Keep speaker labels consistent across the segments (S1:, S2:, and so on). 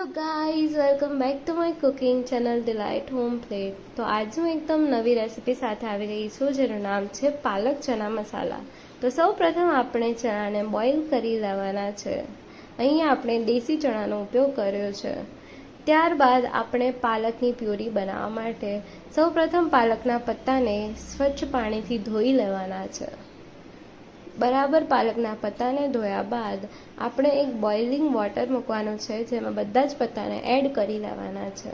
S1: Hello guys welcome back to my cooking channel delight home plate તો આજે હું એકદમ નવી રેસીપી સાથે આવી રહી છું જેનું નામ છે પાલક ચણા મસાલા તો સૌ પ્રથમ આપણે ચણાને બોઇલ કરી લેવાના છે અહીંયા આપણે દેશી ચણાનો ઉપયોગ કર્યો છે ત્યારબાદ આપણે પાલકની પ્યુરી બનાવવા માટે સૌ પ્રથમ પાલકના પત્તાને સ્વચ્છ પાણીથી ધોઈ લેવાના છે બરાબર પાલકના પત્તાને ધોયા બાદ આપણે એક બોઇલિંગ વોટર મૂકવાનું છે, જેમાં બધા જ પત્તાને એડ કરી લેવાના છે.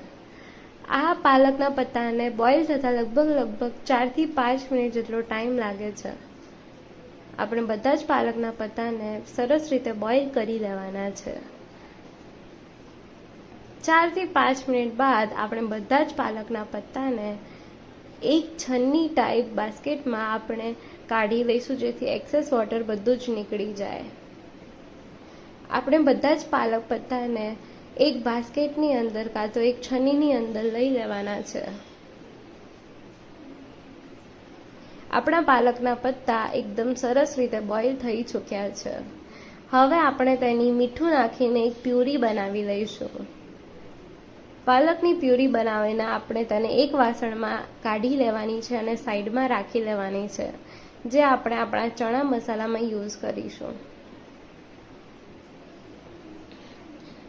S1: આ પાલકના પત્તાને બોઇલ થતાં લગભગ લગભગ ચારથી પાંચ મિનિટ જેટલો ટાઈમ લાગે છે. આપણે બધા જ પાલકના પત્તાને સરસ રીતે બોઇલ કરી લેવાના છે. ચારથી પાંચ મિનિટ બાદ આપણે બધા જ પાલકના પત્તાને એક છન્ની ટાઈપ બાસ્કેટમાં આપણે કાઢી લઈશું જેથી એક્સેસ વોટર બધું જ નીકળી જાય. આપણે બધા જ પાલક પત્તાને એક બાસ્કેટની અંદર કાં તો એક છન્નીની અંદર લઈ લેવાના છે. આપણા પાલકના પત્તા એકદમ સરસ રીતે બોઇલ થઈ ચૂક્યા છે. હવે આપણે તેની મીઠું નાખીને એક પ્યુરી બનાવી લઈશું. પાલકની પ્યુરી બનાવીને આપણે તેને એક વાસણમાં કાઢી લેવાની છે અને સાઈડમાં રાખી લેવાની છે, જે આપણે આપણા ચણા મસાલામાં યુઝ કરીશું.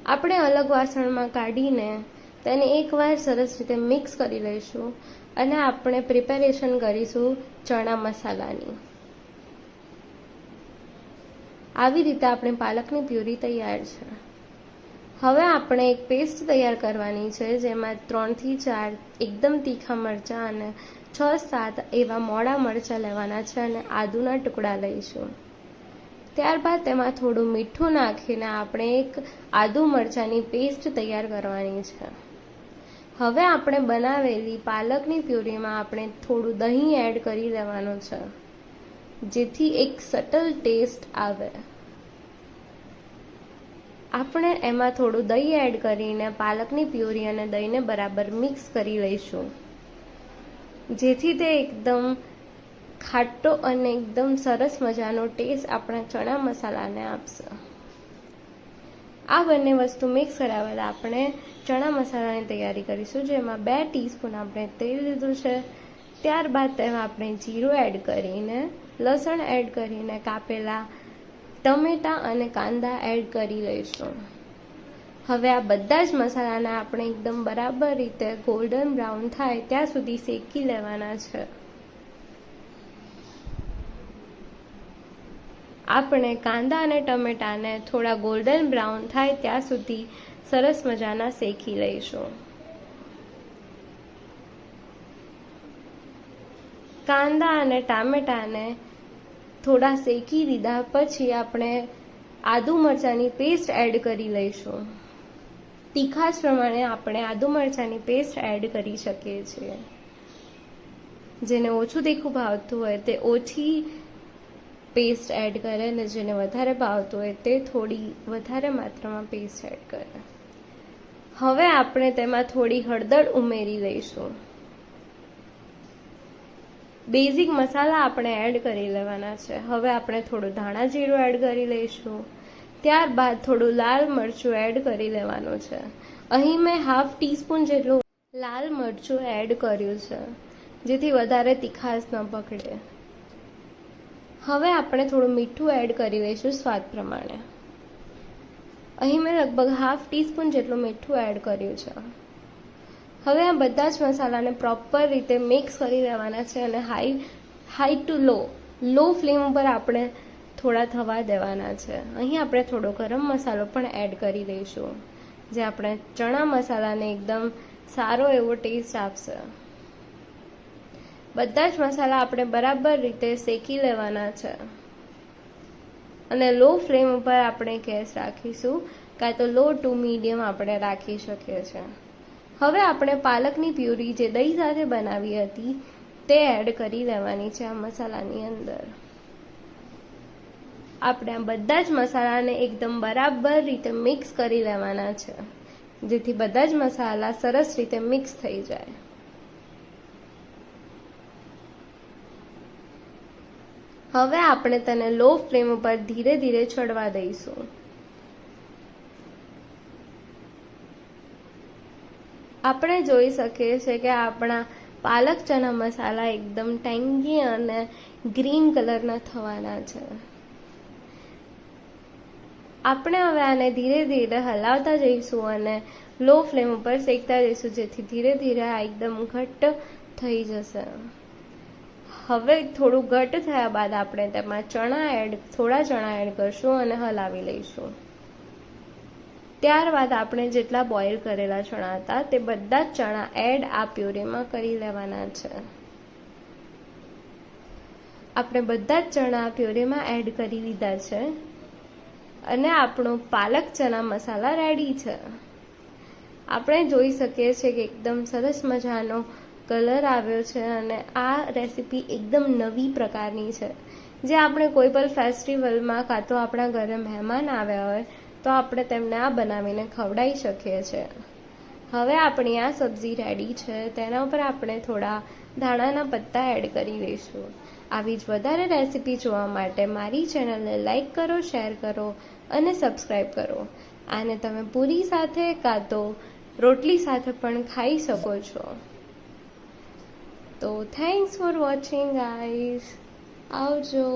S1: આપણે અલગ વાસણમાં કાઢીને તેને એકવાર સરસ રીતે મિક્સ કરી લઈશું અને આપણે પ્રિપેરેશન કરીશું ચણા મસાલાની. આવી રીતે આપણે પાલકની પ્યુરી તૈયાર છે. હવે આપણે એક પેસ્ટ તૈયાર કરવાની છે, જેમાં ત્રણથી ચાર એકદમ તીખા મરચાં અને છ સાત એવા મોડા મરચાં લેવાના છે અને આદુના ટુકડા લઈશું. ત્યારબાદ તેમાં થોડું મીઠું નાખીને આપણે એક આદુ મરચાંની પેસ્ટ તૈયાર કરવાની છે. હવે આપણે બનાવેલી પાલકની પ્યુરીમાં આપણે થોડું દહીં એડ કરી દેવાનું છે, જેથી એક સટલ ટેસ્ટ આવે. આપણે એમાં થોડું દહીં એડ કરીને પાલકની પ્યુરી અને દહીંને બરાબર મિક્સ કરી લઈશું. જેથી તે એકદમ ખાટો અને એકદમ સરસ મજાનો ટેસ્ટ આપણા ચણા મસાલાને આપશે. આ બંને વસ્તુ મિક્સ કર્યા બાદ આપણે ચણા મસાલાની તૈયારી કરીશું, જેમાં બે ટીસ્પૂન આપણે તેલ લીધું છે. ત્યારબાદ તેમાં આપણે જીરું એડ કરીને, લસણ એડ કરીને કાપેલા ટમેટાં અને કાંદા એડ કરી લઈશું. હવે આ બધા જ મસાલાને આપણે એકદમ બરાબર રીતે ગોલ્ડન બ્રાઉન થાય ત્યાં સુધી શેકી લેવાના છે. આપણે કાંદા અને ટમેટાને થોડા ગોલ્ડન બ્રાઉન થાય ત્યાં સુધી સરસ મજાના શેકી લઈશું. કાંદા અને ટામેટાને થોડા શેકી દીધા પછી આપણે આદુ મરચાંની પેસ્ટ એડ કરી લઈશું. તીખાશ પ્રમાણે આપણે આદુ મરચાંની પેસ્ટ એડ કરી શકીએ છીએ. જેને ઓછું તીખું ભાવતું હોય તે ઓછી પેસ્ટ એડ કરે અને જેને વધારે ભાવતું હોય તે થોડી વધારે માત્રામાં પેસ્ટ એડ કરે. હવે આપણે તેમાં થોડી હળદર ઉમેરી લઈશું. બેઝિક મસાલા આપણે એડ કરી લેવાના છે. હવે આપણે થોડું ધાણા જીરું એડ કરી લઈશું. ત્યારબાદ થોડું લાલ મરચું એડ કરી લેવાનું છે. અહીં મેં હાફ ટીસ્પૂન જેટલું લાલ મરચું એડ કર્યું છે, જેથી વધારે તીખાશ ન પકડે. હવે આપણે થોડું મીઠું એડ કરી લઈશું સ્વાદ પ્રમાણે. અહીં મેં લગભગ હાફ ટીસ્પૂન જેટલું મીઠું એડ કર્યું છે. હવે આ બધા જ મસાલાને પ્રોપર રીતે મિક્સ કરી દેવાના છે અને high high to low low flame ઉપર આપણે થોડા થવા દેવાના છે. અહીં આપણે થોડો ગરમ મસાલો પણ એડ કરી દઈશું, જે આપણે ચણા મસાલાને એકદમ સારો એવો ટેસ્ટ આપશે. બધા જ મસાલા આપણે બરાબર રીતે શેકી લેવાના છે. અને લો ફ્લેમ ઉપર આપણે ગેસ રાખીશું કાં તો લો ટુ મીડિયમ આપણે રાખી શકીએ છીએ. હવે આપણે પાલકની પ્યુરી જે દહીં સાથે બનાવી હતી, તે એડ કરી લેવાની છે આ મસાલાની અંદર. આપણે આ બધા જ મસાલાને એકદમ બરાબર રીતે મિક્સ કરી લેવાના છે, જેથી બધા જ મસાલા સરસ રીતે મિક્સ થઈ જાય. હવે આપણે તેને લો ફ્લેમ ઉપર ધીરે ધીરે છોડવા દઈશું. આપણે જોઈ શકીએ છીએ કે આપણા પાલક ચણા મસાલા એકદમ ટેંગી અને ગ્રીન કલરના થવાના છે. આપણે હવે આને ધીરે ધીરે હલાવતા જઈશું અને લો ફ્લેમ ઉપર શેકતા જઈશું, જેથી ધીરે ધીરે આ એકદમ ઘટ્ટ થઈ જશે. હવે થોડું ઘટ્ટ થયા બાદ આપણે તેમાં ચણા એડ થોડા ચણા એડ કરશું અને હલાવી લઈશું. ત્યારબાદ આપણે જેટલા બોઇલ કરેલા ચણા હતા તે બધા જ ચણા એડ આ પ્યુરીમાં કરી લેવાના છે. આપણે બધા જ ચણા પ્યુરીમાં એડ કરી લીધા છે. અને આપણો પાલક ચણા મસાલા રેડી છે. આપણે જોઈ શકીએ છીએ કે એકદમ સરસ મજાનો કલર આવ્યો છે અને આ રેસીપી એકદમ નવી પ્રકારની છે. જે આપણે કોઈ પણ ફેસ્ટિવલમાં કાં તો આપણા ઘરે મહેમાન આવ્યા હોય તો આપણે તેમને આ બનાવીને ખવડાવી શકીએ છીએ હવે આપણી આ સબ્જી રેડી છે. તેના ઉપર આપણે થોડા ધાણાના પત્તા એડ કરી દઈશું. આવી જ વધારે રેસીપી જોવા માટે મારી ચેનલને લાઇક કરો શેર કરો અને સબસ્ક્રાઈબ કરો. આને તમે પૂરી સાથે કાં તો રોટલી સાથે પણ ખાઈ શકો છો. તો થેન્ક્સ ફોર વોચિંગ ગાઈઝ આવજો.